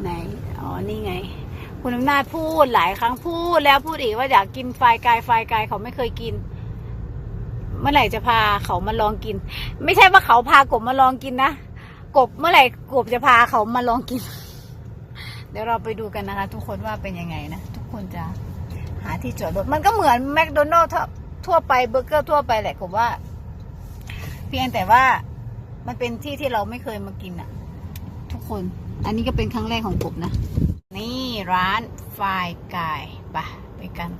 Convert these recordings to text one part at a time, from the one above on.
ไหน อ๋อ นี่ไง คุณอำนาจพูดหลายครั้งพูดแล้วพูดอีกว่าอยากกินไฟกายไฟกายเขาไม่เคยกิน เมื่อไหร่จะพาเขามาลองกิน ไม่ใช่ว่าเขาพากบมาลองกินนะ กบเมื่อไหร่กบจะพาเขามาลองกิน เดี๋ยวเราไปดูกันนะคะ ทุกคนว่าเป็นยังไงนะ ทุกคนจะหาที่จอดรถมันก็เหมือนแมคโดนัลล์ทั่วไปเบอร์เกอร์ทั่วไปแหละผมว่า เพียงแต่ว่ามันเป็นที่ที่เราไม่เคยมากินอะทุกคน อันนี้ก็เป็นครั้งแรกของผมนะ นี่ร้านไฟกายไปะไปกัน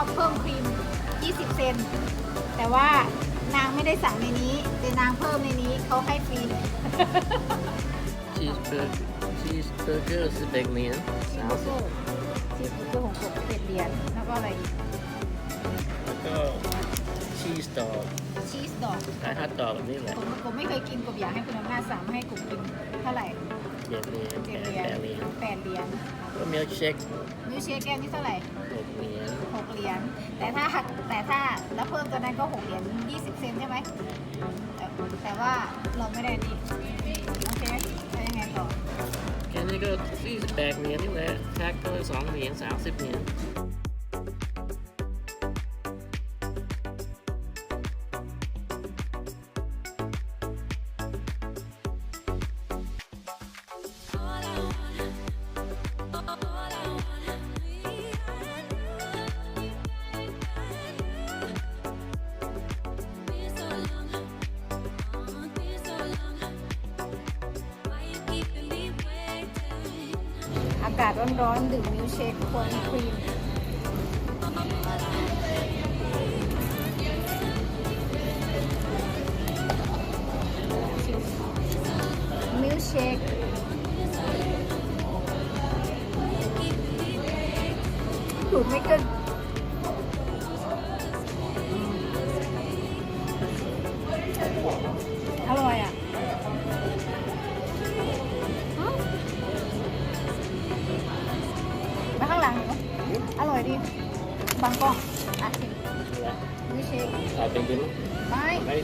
เขาเพิ่มครีม 20 เซน แต่ว่านางไม่ได้สั่งในนี้ แต่นางเพิ่มในนี้เขาให้ฟรี ชีสเบอร์ชีสเบอร์เกอร์สิบเอ็ดเหรียญชีสสามเบอร์สิบเกอร์ชีสเบอร์ของผมเจ็ดเหรียญแล้วก็อะไรอีกแล้วก็ชีสดอกชีสดอกขายฮอทดอกแบบนี้แหละผมผมไม่เคยกินกบอยากให้คุณอำนาจสั่งมาให้กบกินเท่าไหร่ เจ็ดเหรียญเจ็แปดดเหรียญเหรียญแปดเหรียญก็มิลค์เชคมิลค์เชคแก้วนี่เท่าไหร่หกเหรียญหกเหรียญแต่ถ้าหักแต่ถ้าแล้วเพิ่มตัวนั้นก็หกเหรียญยี่สิบเซนใช่ไหมแต่แต่ว่าเราไม่ได้นี่โอเคแล้วยังไงต่อแค่นี้ก็สี่สิบแปดเหรียญนี่แหละแท็กก็สองเหรียญสามสิบเหรียญ อากาศร้อนๆ ดื่มมิลเชคคนครีมมิลเชคถูกไม่เกิน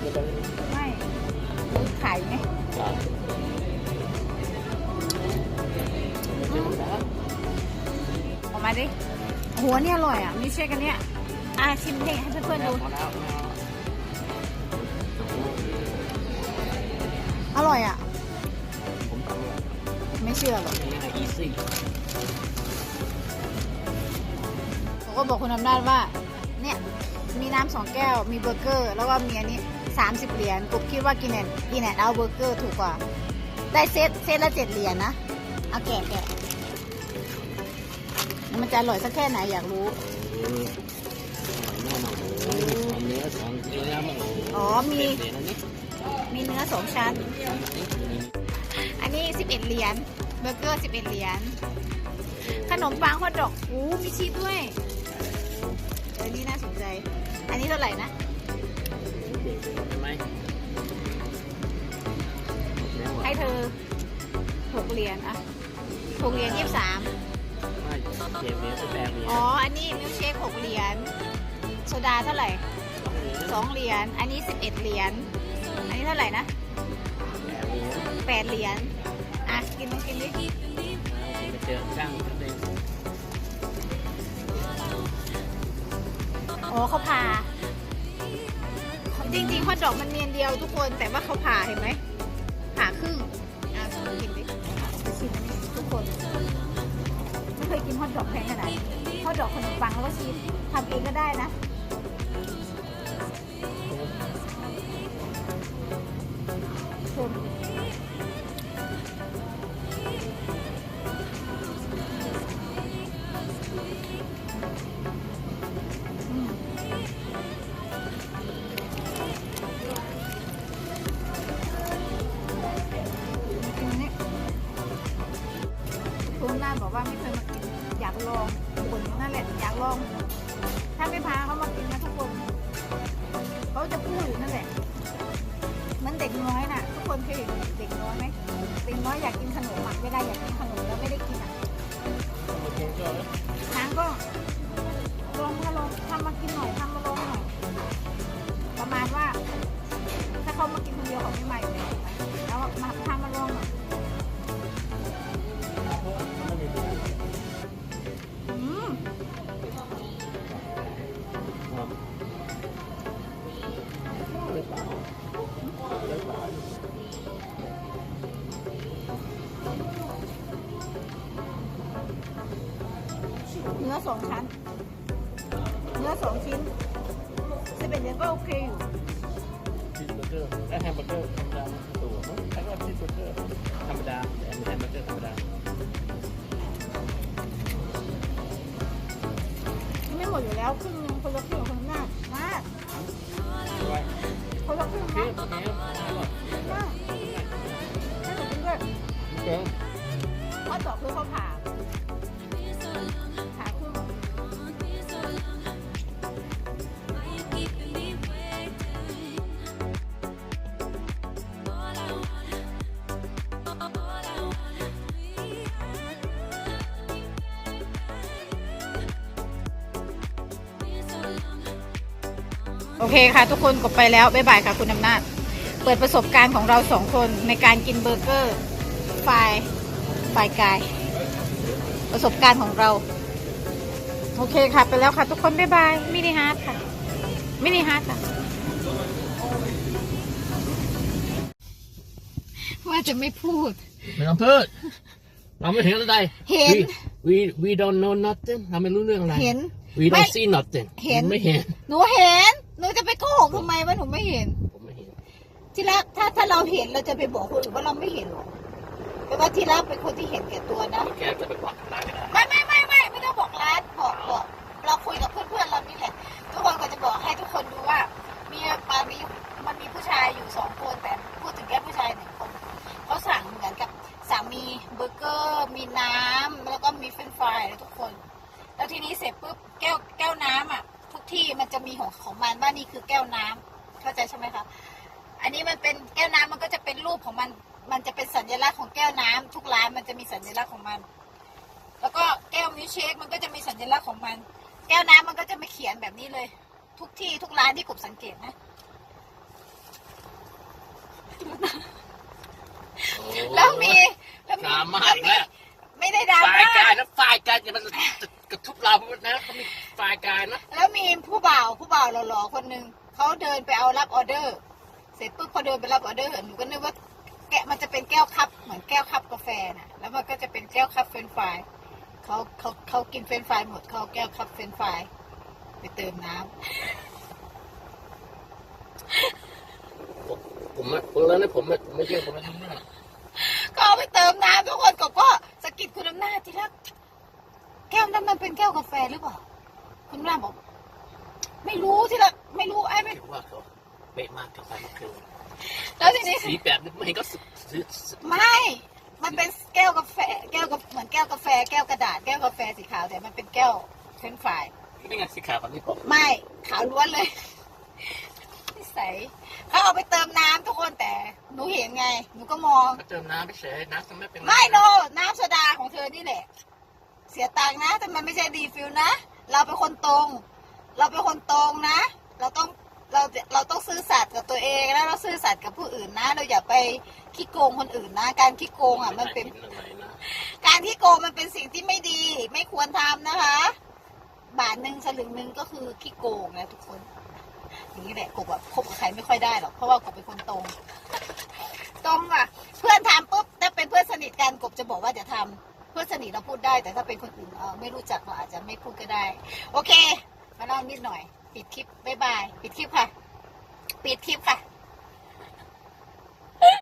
ไม่ไม่ไม่ต้องไม่รู้ขายไงขายออกมาดิโหัวนี่อร่อยอะมิลค์เชคกันเนี้ยอะชิมให้ให้เพื่อนๆดูพอแล้วอร่อยอะผมทำเลยไม่เชื่อหรอกนี่อีซี่เขาก็บอกคุณอำนาจว่า เนี่ย มีน้ำสองแก้ว มีเบอร์เกอร์ แล้วก็มีอันนี้ สามสิบเหรียญกบคิดว่ากินแอนกินแอนเอาเบอร์เกอร์ถูกกว่า ได้เซตเซตละเจ็ดเหรียญนะ เอาแกะแกะมันจะอร่อยสักแค่ไหนอยากรู้แน่นอนโอ้โหเนื้อสองเนื้อมันโอ้โหอ๋อมีเหรียญอันนี้มีเนื้อสองชั้น อันนี้ 11 เหรียญ เบอร์เกอร์ 11 เหรียญ ขนมปังฮอทดอกอู้มีชีสด้วย เออ นี่น่าสนใจนี้เท่าไหร่นะ ใช่ไหมให้เธอหกเหรียญอะหกเหรียญยี่สิบสามไม่เจ็ดเหรียญสิบแปดเหรียญอ๋อ อันนี้มิลค์เชคหกเหรียญโซดาเท่าไหร่สองเหรียญ อันนี้สิบเอ็ดเหรียญ อันนี้เท่าไหร่นะแปดเหรียญแปดเหรียญอะ กินต้องกินดิไปเจอช่างเองอ๋อเขาผ่าจริงๆ ฮอทดอกมันเนียนเดียวทุกคน แต่ว่าเขาผ่าเห็นไหมผ่าครึ่งอะกินดิไปชิมทุกคน ไม่เคยกินฮอตดอกแพงขนาดนี้ฮอตดอกขนมปังแล้วก็ชีสทำเองก็ได้นะ บอกว่าไม่เคยมากินอยากลองคนนั่นแหละอยากลอง ถ้าไม่พาเขามากินนะทุกคนเขาจะพูดอยู่นั่นแหละมันเด็กน้อยน่ะ ทุกคนเคยเห็นเด็กน้อยไหมเด็กน้อยอยากกินขนมอะเวลาอยากกินขนมแล้วไม่ได้กินอะนางก็ลองมาลองทำมากินหน่อยทำมาลองหน่อยประมาณว่า ถ้าเขามากินคนเดียวเขาไม่มาอยู่แล้วแล้วมาทำมาลองหน่อย ไเคค่ะ ทุกคนกดไปแล้วบ๊ายบายค่ะคุณอำนาจ เปิดประสบการณ์ของเราสองคนในการกินเบอร์เกอร์ไฟล์ไฟล์กาย ประสบการณ์ของเรา โอเคค่ะ ไปแล้วค่ะ ทุกคนบ๊ายบายมินิฮาร์ดค่ะมินิฮาร์ดค่ะว่าจะไม่พูด ไม่ต้องพูดเราไม่เห็นอะไร เห็น we we don't know nothing เราไม่รู้เรื่องอะไร เห็น we ไม่ don't see nothing เห็น ไม่เห็น หนูเห็น หนูจะไปโกหกทำไมว่าหนูไม่เห็น ผมไม่เห็น ที่รักถ้าถ้าเราเห็นเราจะไปบอกคนอื่นว่าเราไม่เห็นหรอกแต่ว่าที่รักเป็นคนที่เห็นแก่ตัวนะ แกจะไปบอกทำไมก็ได้ไม่ไม่ไม่ไม่ไม่ต้องบอกร้านบอกบอก อันนี้มันเป็นแก้วน้ำมันก็จะเป็นรูปของมัน มันจะเป็นสัญลักษณ์ของแก้วน้ำทุกร้านมันจะมีสัญลักษณ์ของมัน แล้วก็แก้วมิลค์เชคมันก็จะมีสัญลักษณ์ของมัน แก้วน้ำมันก็จะไม่เขียนแบบนี้เลย ทุกที่ทุกร้านที่กบสังเกตนะ แล้วมีแล้วดมีราม่าอีกแล้วไม่ได้ดราฝ่ายม่ากายนะฝ่ายกายจะมันกระทุบเรานะเขามีฝ่ายกายนะ แล้วมีผู้บ่าวผู้บ่าวหล่อๆคนหนึ่งเขาเดินไปเอารับออเดอร์ เสร็จปุ๊บพอเดินไปรับออเดอร์หนูก็นึกว่าแกะมันจะเป็นแก้วคัพเหมือนแก้วคัพกาแฟน่ะ แล้วมันก็จะเป็นแก้วคัพเฟรนช์ฟรายเขาเขาเขากินเฟรนช์ฟรายหมดเขาเอาแก้วคัพเฟรนช์ฟรายไปเติมน้ำผมผมอะผมแล้วนะผมอะผมไม่เชื่อผมไม่ทำได้ก็เอาไปเติมน้ำทุกคนก็ก็สะกิดคุณอำนาจที่รักแก้วนั้นมันเป็นแก้วกาแฟหรือเปล่า คุณอำนาจบอก ไม่รู้ที่รักไม่รู้ไอ้ไม่ถือว่าเขา เป๊ะมากกับไฟเมื่อคืนแล้วทีนี้สีแบบนี้ไม่เห็นก็ซื้อซื้อไม่ มันเป็นแก้วกาแฟแก้วกาเหมือนแก้วกาแฟ แก้วกระดาษแก้วกาแฟสีขาวแต่มันเป็นแก้วเฟรนช์ฟรายนี่ไงสีขาวกับนี่ผมไม่ขาวล้วนเลยใสเขาเอาไปเติมน้ำทุกคนแต่หนูเห็นไงหนูก็มองก็เติมน้ำไปเฉยน้ำจะไม่เป็นไม่โนน้ำโซดาของเธอนี่แหละ เสียตังค์นะแต่มันไม่ใช่ดีฟิลนะเราเป็นคนตรง เราเป็นคนตรงนะ เราต้อง เราเราต้องซื่อสัตย์กับตัวเองแล้วเราซื่อสัตย์กับผู้อื่นนะ เราอย่าไปขี้โกงคนอื่นนะ การขี้โกงอะมันเป็นอะไรนะการที่โกงมันเป็นสิ่งที่ไม่ดี ไม่ควรทำนะคะ บาทหนึ่งสลึงหนึ่งก็คือขี้โกงนะทุกคน อย่างนี้แหละกบแบบคบกับใครไม่ค่อยได้หรอกเพราะว่ากบเป็นคนตรง ตรงอะ เพื่อนทำปุ๊บถ้าเป็นเพื่อนสนิทกันกบจะบอกว่าจะทำเพื่อนสนิทเราพูดได้ แต่ถ้าเป็นคนอื่นเออไม่รู้จักเราอาจจะไม่พูดก็ได้ โอเค มาเล่านิดหน่อย ปิดคลิปบ๊ายบาย ปิดคลิปค่ะ ปิดคลิปค่ะ